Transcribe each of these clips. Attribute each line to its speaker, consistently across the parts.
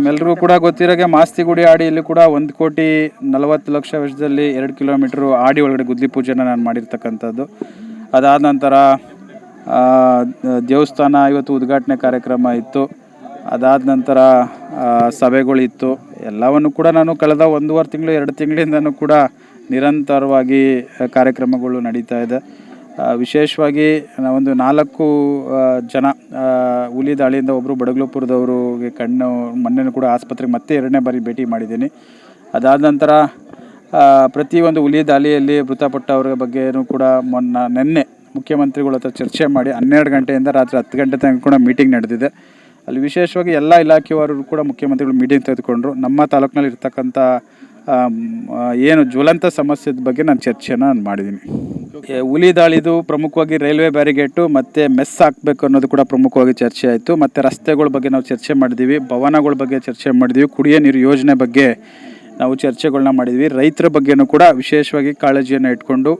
Speaker 1: ತಮ್ಮೆಲ್ಲರಿಗೂ ಕೂಡ ಗೊತ್ತಿರೋಗೆ ಮಾಸ್ತಿಗುಡಿ ಆಡಿಯಲ್ಲಿ ಕೂಡ ಒಂದು ಕೋಟಿ ನಲವತ್ತು ಲಕ್ಷ ವೆಚ್ಚದಲ್ಲಿ ಎರಡು ಕಿಲೋಮೀಟ್ರು ಆಡಿ ಒಳಗಡೆ ಗುದ್ಲಿ ಪೂಜೆನ ನಾನು ಮಾಡಿರ್ತಕ್ಕಂಥದ್ದು. ಅದಾದ ನಂತರ ದೇವಸ್ಥಾನ ಇವತ್ತು ಉದ್ಘಾಟನೆ ಕಾರ್ಯಕ್ರಮ ಇತ್ತು. ಅದಾದ ನಂತರ ಸಭೆಗಳಿತ್ತು ಎಲ್ಲವನ್ನು ಕೂಡ ನಾನು ಕಳೆದ ಒಂದೂವರೆ ತಿಂಗಳು, ಎರಡು ತಿಂಗಳಿಂದನೂ ಕೂಡ ನಿರಂತರವಾಗಿ ಕಾರ್ಯಕ್ರಮಗಳು ನಡೀತಾ ಇದೆ. ವಿಶೇಷವಾಗಿ ಒಂದು ನಾಲ್ಕು ಜನ ಹುಲಿ ದಾಳಿಯಿಂದ ಒಬ್ಬರು ಬಡಗಲಪುರದವ್ರಿಗೆ ಕಣ್ಣು ಮೊನ್ನೆನೂ ಕೂಡ ಆಸ್ಪತ್ರೆಗೆ ಮತ್ತೆ ಎರಡನೇ ಬಾರಿ ಭೇಟಿ ಮಾಡಿದ್ದೀನಿ. ಅದಾದ ನಂತರ ಪ್ರತಿಯೊಂದು ಹುಲಿ ದಾಳಿಯಲ್ಲಿ ಮೃತಪಟ್ಟವ್ರ ಬಗ್ಗೆನೂ ಕೂಡ ಮೊನ್ನ, ನಿನ್ನೆ ಮುಖ್ಯಮಂತ್ರಿಗಳ ಹತ್ರ ಚರ್ಚೆ ಮಾಡಿ ಹನ್ನೆರಡು ಗಂಟೆಯಿಂದ ರಾತ್ರಿ ಹತ್ತು ಗಂಟೆ ತನಕ ಕೂಡ ಮೀಟಿಂಗ್ ನಡೆದಿದೆ. ಅಲ್ಲಿ ವಿಶೇಷವಾಗಿ ಎಲ್ಲ ಇಲಾಖೆಯವರು ಕೂಡ ಮುಖ್ಯಮಂತ್ರಿಗಳು ಮೀಟಿಂಗ್ ತೆಗೆದುಕೊಂಡರು. ನಮ್ಮ ತಾಲೂಕಿನಲ್ಲಿ ಇರ್ತಕ್ಕಂಥ ಏನು ಜ್ವಲಂತ ಸಮಸ್ಯೆದ ಬಗ್ಗೆ ನಾನು ಚರ್ಚೆನ ನಾನು ಮಾಡಿದ್ದೀನಿ ಹುಲಿ ದಾಳಿದು ಪ್ರಮುಖವಾಗಿ ರೈಲ್ವೆ ಬ್ಯಾರಿಗೇಟು ಮತ್ತು ಮೆಸ್ ಹಾಕಬೇಕು ಅನ್ನೋದು ಕೂಡ ಪ್ರಮುಖವಾಗಿ ಚರ್ಚೆ ಆಯಿತು. ಮತ್ತು ರಸ್ತೆಗಳ ಬಗ್ಗೆ ನಾವು ಚರ್ಚೆ ಮಾಡಿದ್ದೀವಿ ಭವನಗಳ ಬಗ್ಗೆ ಚರ್ಚೆ ಮಾಡಿದ್ದೀವಿ ಕುಡಿಯೋ ನೀರು ಯೋಜನೆ ಬಗ್ಗೆ ನಾವು ಚರ್ಚೆಗಳನ್ನ ಮಾಡಿದ್ವಿ. ರೈತರ ಬಗ್ಗೆನೂ ಕೂಡ ವಿಶೇಷವಾಗಿ ಕಾಳಜಿಯನ್ನು ಇಟ್ಕೊಂಡು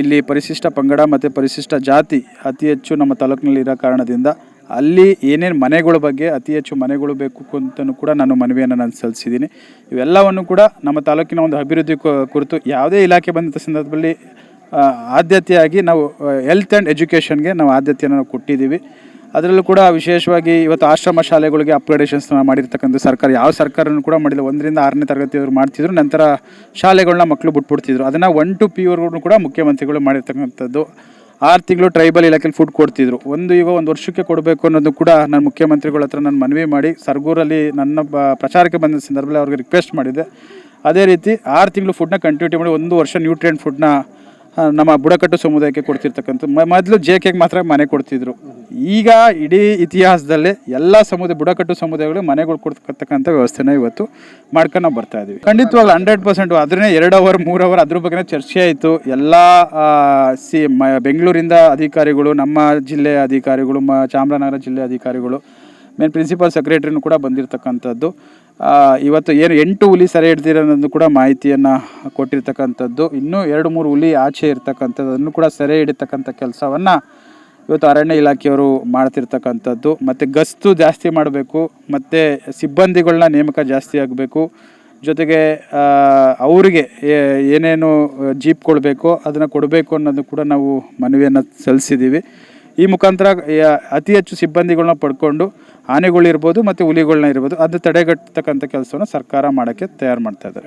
Speaker 1: ಇಲ್ಲಿ ಪರಿಶಿಷ್ಟ ಪಂಗಡ ಮತ್ತು ಪರಿಶಿಷ್ಟ ಜಾತಿ ಅತಿ ಹೆಚ್ಚು ನಮ್ಮ ತಾಲೂಕಿನಲ್ಲಿ ಇರೋ ಕಾರಣದಿಂದ ಅಲ್ಲಿ ಏನೇನು ಮನೆಗಳ ಬಗ್ಗೆ ಅತಿ ಹೆಚ್ಚು ಮನೆಗಳು ಬೇಕು ಅಂತಲೂ ಕೂಡ ನಾನು ಮನವಿಯನ್ನು ನಾನು ಸಲ್ಲಿಸಿದ್ದೀನಿ. ಇವೆಲ್ಲವನ್ನು ಕೂಡ ನಮ್ಮ ತಾಲೂಕಿನ ಒಂದು ಅಭಿವೃದ್ಧಿ ಕುರಿತು ಯಾವುದೇ ಇಲಾಖೆ ಬಂದಂಥ ಸಂದರ್ಭದಲ್ಲಿ ಆದ್ಯತೆಯಾಗಿ ನಾವು ಹೆಲ್ತ್ ಆ್ಯಂಡ್ ಎಜುಕೇಷನ್ಗೆ ನಾವು ಆದ್ಯತೆಯನ್ನು ನಾವು ಕೊಟ್ಟಿದ್ದೀವಿ. ಅದರಲ್ಲೂ ಕೂಡ ವಿಶೇಷವಾಗಿ ಇವತ್ತು ಆಶ್ರಮ ಶಾಲೆಗಳಿಗೆ ಅಪ್ಗ್ರೇಡೇಷನ್ಸ್ ಮಾಡಿರ್ತಕ್ಕಂಥ ಸರ್ಕಾರ, ಯಾವ ಸರ್ಕಾರನೂ ಕೂಡ ಮಾಡಿಲ್ಲ. ಒಂದರಿಂದ ಆರನೇ ತರಗತಿಯವರು ಮಾಡ್ತಿದ್ರು, ನಂತರ ಶಾಲೆಗಳನ್ನ ಮಕ್ಕಳು ಬಿಟ್ಬಿಡ್ತಿದ್ರು. ಅದನ್ನು ಒನ್ ಟು ಪಿ ವರ್ಗೂ ಕೂಡ ಮುಖ್ಯಮಂತ್ರಿಗಳು ಮಾಡಿರ್ತಕ್ಕಂಥದ್ದು. ಆರು ತಿಂಗಳು ಟ್ರೈಬಲ್ ಇಲಾಖೆಯಲ್ಲಿ ಫುಡ್ ಕೊಡ್ತಿದ್ರು. ಒಂದು ಈಗ ಒಂದು ವರ್ಷಕ್ಕೆ ಕೊಡಬೇಕು ಅನ್ನೋದು ಕೂಡ ನಾನು ಮುಖ್ಯಮಂತ್ರಿಗಳ ಹತ್ರ ನಾನು ಮನವಿ ಮಾಡಿ, ಸರ್ಗೂರಲ್ಲಿ ನನ್ನ ಬ, ಪ್ರಚಾರಕ್ಕೆ ಬಂದ ಸಂದರ್ಭದಲ್ಲಿ ಅವ್ರಿಗೆ ರಿಕ್ವೆಸ್ಟ್ ಮಾಡಿದೆ ಅದೇ ರೀತಿ ಆರು ತಿಂಗಳು ಫುಡ್ನ ಕಂಟಿನ್ಯೂಟಿ ಮಾಡಿ ಒಂದು ವರ್ಷ ನ್ಯೂಟ್ರಿಯೆಂಟ್ ಫುಡ್ನ ನಮ್ಮ ಬುಡಕಟ್ಟು ಸಮುದಾಯಕ್ಕೆ ಕೊಡ್ತಿರ್ತಕ್ಕಂಥ ಮೊದಲು ಜೆ ಕೆಗೆ ಮಾತ್ರ ಮನೆ ಕೊಡ್ತಿದ್ರು. ಈಗ ಇಡೀ ಇತಿಹಾಸದಲ್ಲೇ ಎಲ್ಲ ಸಮುದಾಯ ಬುಡಕಟ್ಟು ಸಮುದಾಯಗಳು ಮನೆಗಳು ಕೊಡ್ತಕ್ಕಂಥ ವ್ಯವಸ್ಥೆನ ಇವತ್ತು ಮಾಡ್ಕೊಂಡು ನಾವು ಬರ್ತಾ ಇದೀವಿ. ಖಂಡಿತವಾಗ್ಲೂ ಹಂಡ್ರೆಡ್ ಪರ್ಸೆಂಟ್ ಅದನ್ನೇ ಎರಡು ಅವರ್ ಮೂರು ಅವರ್ ಅದ್ರ ಬಗ್ಗೆ ಚರ್ಚೆ ಆಯಿತು. ಎಲ್ಲ ಸಿ ಬೆಂಗಳೂರಿಂದ ಅಧಿಕಾರಿಗಳು, ನಮ್ಮ ಜಿಲ್ಲೆಯ ಅಧಿಕಾರಿಗಳು, ಮ, ಚಾಮರಾಜನಗರ ಜಿಲ್ಲೆ ಅಧಿಕಾರಿಗಳು ಮೇನ್ ಪ್ರಿನ್ಸಿಪಲ್ ಸೆಕ್ರೆಟರಿನೂ ಕೂಡ ಬಂದಿರತಕ್ಕಂಥದ್ದು. ಇವತ್ತು ಏನು ಎಂಟು ಹುಲಿ ಸೆರೆ ಅನ್ನೋದು ಕೂಡ ಮಾಹಿತಿಯನ್ನು ಕೊಟ್ಟಿರ್ತಕ್ಕಂಥದ್ದು. ಇನ್ನೂ ಎರಡು ಮೂರು ಹುಲಿ ಆಚೆ ಇರ್ತಕ್ಕಂಥದ್ದನ್ನು ಕೂಡ ಸೆರೆ ಹಿಡಿತಕ್ಕಂಥ ಕೆಲಸವನ್ನು ಇವತ್ತು ಅರಣ್ಯ ಇಲಾಖೆಯವರು ಮಾಡ್ತಿರ್ತಕ್ಕಂಥದ್ದು. ಮತ್ತು ಗಸ್ತು ಜಾಸ್ತಿ ಮಾಡಬೇಕು, ಮತ್ತು ಸಿಬ್ಬಂದಿಗಳನ್ನ ನೇಮಕ ಜಾಸ್ತಿ ಆಗಬೇಕು. ಜೊತೆಗೆ ಅವರಿಗೆ ಏನೇನು ಜೀಪ್ ಕೊಡಬೇಕು ಅದನ್ನು ಕೊಡಬೇಕು ಅನ್ನೋದು ಕೂಡ ನಾವು ಮನವಿಯನ್ನು ಸಲ್ಲಿಸಿದ್ದೀವಿ ಈ ಮುಖಾಂತರ ಅತಿ ಹೆಚ್ಚು ಸಿಬ್ಬಂದಿಗಳನ್ನ ಪಡ್ಕೊಂಡು ಆನೆಗಳಿರ್ಬೋದು ಮತ್ತು ಹುಲಿಗಳನ್ನ ಇರ್ಬೋದು ಅದು ತಡೆಗಟ್ಟತಕ್ಕಂಥ ಕೆಲಸವನ್ನು ಸರ್ಕಾರ ಮಾಡೋಕ್ಕೆ ತಯಾರು ಮಾಡ್ತಾ